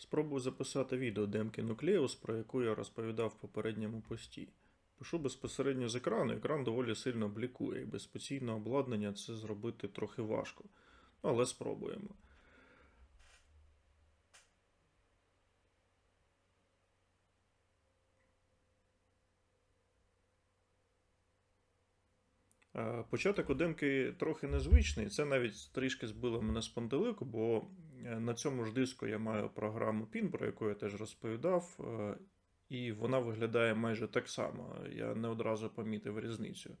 Спробую записати відео демки Nucleus, про яку я розповідав в попередньому пості. Пишу безпосередньо з екрану, екран доволі сильно блікує, і без спеційного обладнання це зробити трохи важко. Але спробуємо. Початок одинки трохи незвичний. Це навіть трішки збило мене з пантелику, бо е, на цьому ж диску я маю програму PIN, про яку я теж розповідав, е, і вона виглядає майже так само. Я не одразу помітив різницю.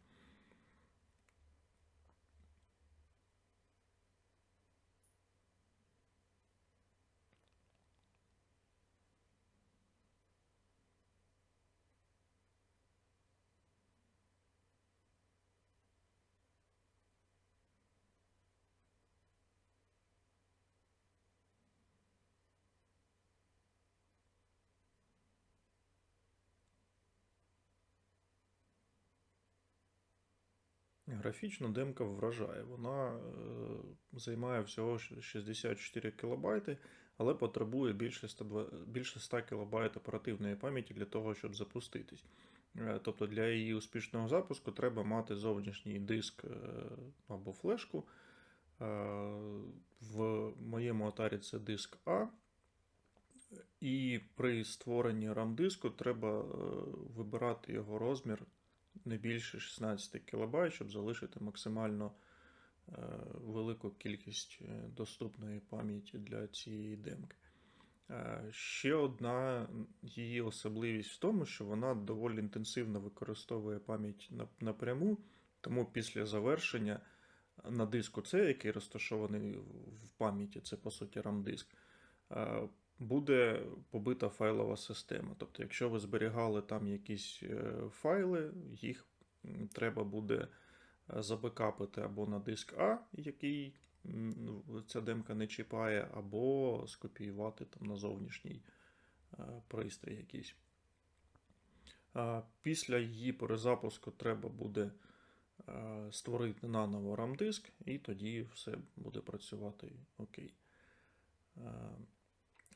Графічно демка вражає. Вона е, займає всього 64 кБ, але потребує більше 102, більше 100 кБ оперативної пам'яті для того, щоб запуститись. Е, тобто для її успішного запуску треба мати зовнішній диск е, або флешку. Е, в моєму атарі це диск А. І при створенні RAM диску треба е, вибирати його розмір не більше 16 кБ, щоб залишити максимально е, велику кількість е, доступної пам'яті для цієї демки. Е, Ще одна її особливість в тому, що вона доволі інтенсивно використовує пам'ять напряму, тому після завершення на диску C, який розташований в пам'яті, це по суті RAM-диск, буде побита файлова система. Тобто, якщо ви зберігали там якісь е, файли, їх треба буде е, забекапити або на диск А, який ця демка не чіпає, або скопіювати там на зовнішній е, пристрій якийсь. Після її перезапуску треба буде створити наново RAM-диск, і тоді все буде працювати окей.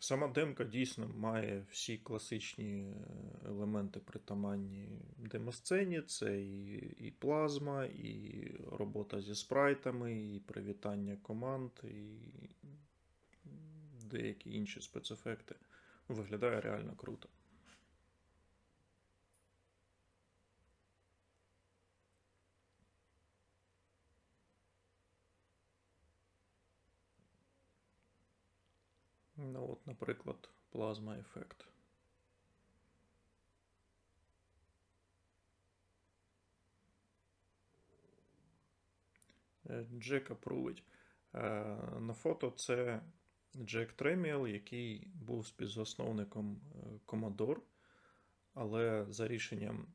Сама демка дійсно має всі класичні е, елементи притаманні демосцені. Це і, і плазма, і робота зі спрайтами, і привітання команд, і деякі інші спецефекти. Виглядає реально круто. Ну, от, наприклад, плазма ефект. Е, Джек. Е, На фото це Джек Треміел, який був співзасновником е, Commodore, але за рішенням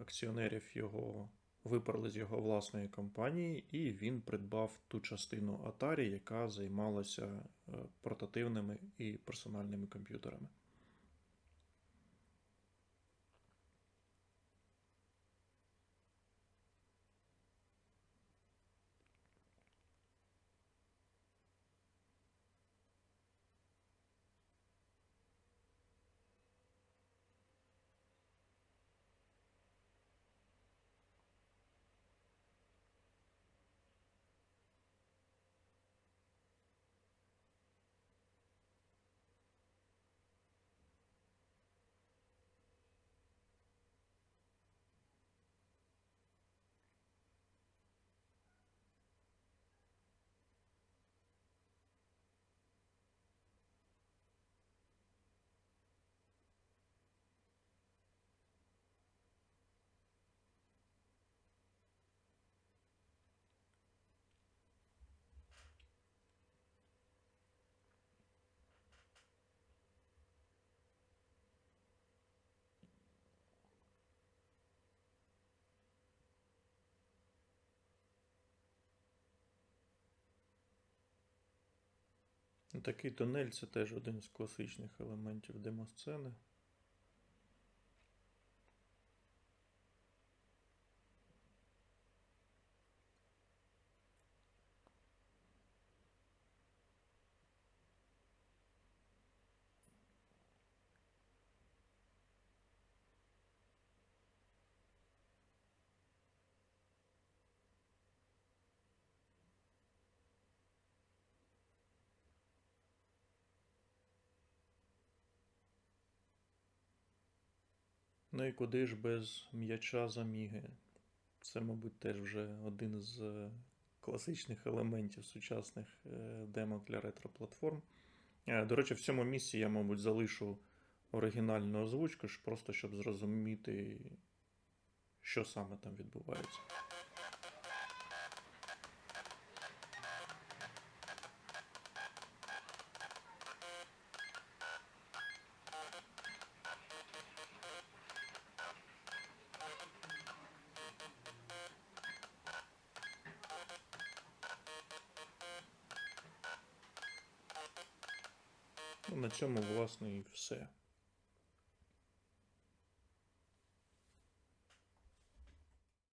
акціонерів його виперли з його власної компанії, і він придбав ту частину Atari, яка займалася е, портативними і персональними комп'ютерами. Такий тунель це теж один з класичних елементів демосцени. Ну і куди ж без м'яча заміги? Це, мабуть, теж вже один з е, класичних елементів сучасних е, демок для ретро-платформ. Е, До речі, в цьому місці я, мабуть, залишу оригінальну озвучку, просто щоб зрозуміти, що саме там відбувається. На цьому, власне, і все.